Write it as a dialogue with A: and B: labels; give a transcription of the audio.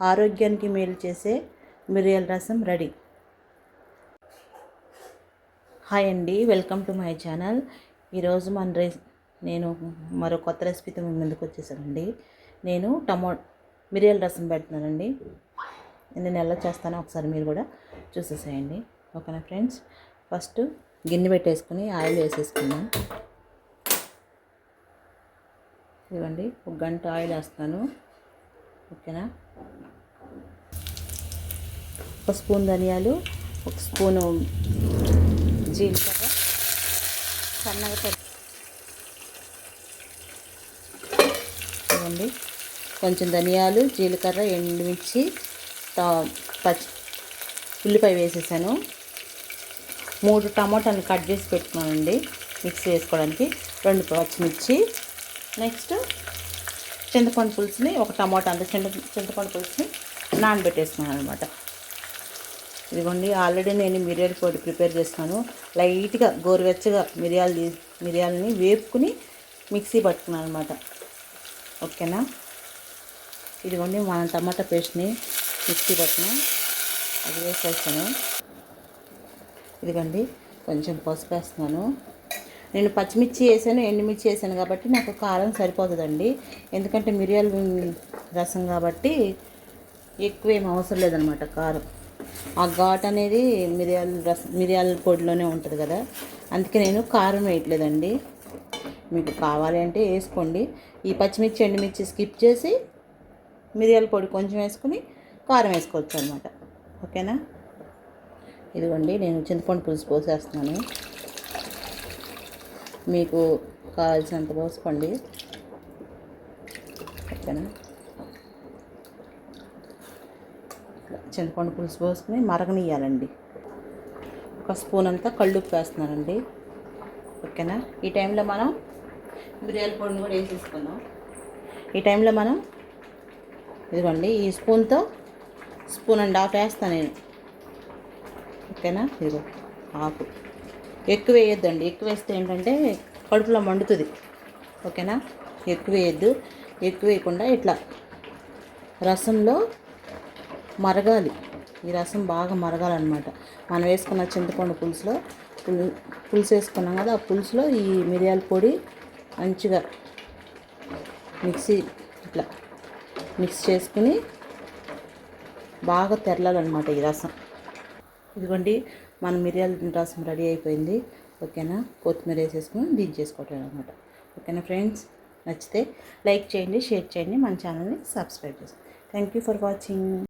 A: ఆరోగ్యానికి మేలు చేసే మిరియాల రసం రెడీ. హాయ్ అండి వెల్కమ్ టు మై ఛానల్. ఈరోజు మన రే నేను మరో కొత్త రెసిపీతో మీ ముందుకు వచ్చేసానండి. నేను టమో మిరియాల రసం పెడుతున్నానండి. నేను ఎలా చేస్తానో ఒకసారి మీరు కూడా చూసేసేయండి. ఓకేనా ఫ్రెండ్స్? ఫస్ట్ గిన్నె పెట్టేసుకుని ఆయిల్ వేసేసుకున్నాను ఇవ్వండి ఒక గంట ఆయిల్ వేస్తాను. ఓకేనా? ఒక స్పూన్ ధనియాలు ఒక స్పూను జీలకర్ర. సన్నగా తరి కొంచెం ధనియాలు జీలకర్ర ఎండుమిర్చి పచ్చి ఉల్లిపాయ వేసేసాను. మూడు టమాటాలు కట్ చేసి పెట్టుకున్నానండి మిక్స్ వేసుకోవడానికి రెండు పచ్చిమిర్చి. నెక్స్ట్ చింతపండు పులుసుని ఒక టమాటా అంత చింత చింతపండు పులుసుని నానబెట్టేసుకున్నాను అనమాట ఇదిగోండి ఆల్రెడీ నేను మిరియాల పొడి ప్రిపేర్ చేస్తాను. లైట్గా గోరువెచ్చగా మిరియాలు మిరియాలని వేపుకుని మిక్సీ పట్టుకున్నాను అనమాట ఓకేనా? ఇదిగోండి మన టమాటా పేస్ట్ని మిక్సీ పట్టిన అది వేసేస్తాను. ఇదిగోండి కొంచెం పసుపు వేస్తున్నాను నేను పచ్చిమిర్చి వేసాను ఎండుమిర్చి వేసాను కాబట్టి నాకు కారం సరిపోతుందండి. ఎందుకంటే మిరియాల రసం కాబట్టి ఎక్కువ ఏం అవసరం లేదనమాట కారం. ఆ ఘాట్ అనేది మిరియాల రసం మిరియాల పొడిలోనే ఉంటుంది కదా. అందుకే నేను కారం వేయట్లేదండి. మీకు కావాలి అంటే వేసుకోండి. ఈ పచ్చిమిర్చి ఎండుమిర్చి స్కిప్ చేసి మిరియాల పొడి కొంచెం వేసుకుని కారం వేసుకోవచ్చు అనమాట ఓకేనా? ఇదిగోండి నేను చింతపండు పులుసు పోసేస్తున్నాను. మీకు కావాల్సినంత పోసుకోండి. ఓకేనా చింతపండు పులుసు పోసుకుని మరగనియ్యాలండి. ఒక స్పూన్ అంతా కళ్ళుప్పు వేస్తున్నానండి. ఓకేనా ఈ టైంలో మనం బిర్యానీ పొడిని కూడా వేసేసుకుందాం. ఈ టైంలో మనం ఇదిగోండి ఈ స్పూన్తో స్పూన్ అండ్ హాఫ్ వేస్తాను నేను. ఓకేనా ఇదిగో ఆకు. ఎక్కువ వేయొద్దండి ఎక్కువ వేస్తే ఏంటంటే కడుపులో మండుతుంది. ఓకేనా? ఎక్కువ వేయద్దు ఎక్కువ వేయకుండా ఇట్లా రసంలో మరగాలి. ఈ రసం బాగా మరగాలన్నమాట. మనం వేసుకున్న చింతపండు పులుసులో పులు పులుసు వేసుకున్నాం కదా ఆ పులుసులో ఈ మిరియాల పొడి మంచిగా మిక్సీ ఇట్లా మిక్స్ చేసుకుని బాగా తెరలాలన్నమాట ఈ రసం. ఇదిగోండి మన మిరియాల రసం రెడీ అయిపోయింది. ఓకేనా? కొత్తిమీర వేసేసుకుని దించేసుకోవటం అనమాట ఓకేనా ఫ్రెండ్స్? నచ్చితే లైక్ చేయండి షేర్ చేయండి మన ఛానల్ని సబ్స్క్రైబ్ చేసుకోండి. Thank you for watching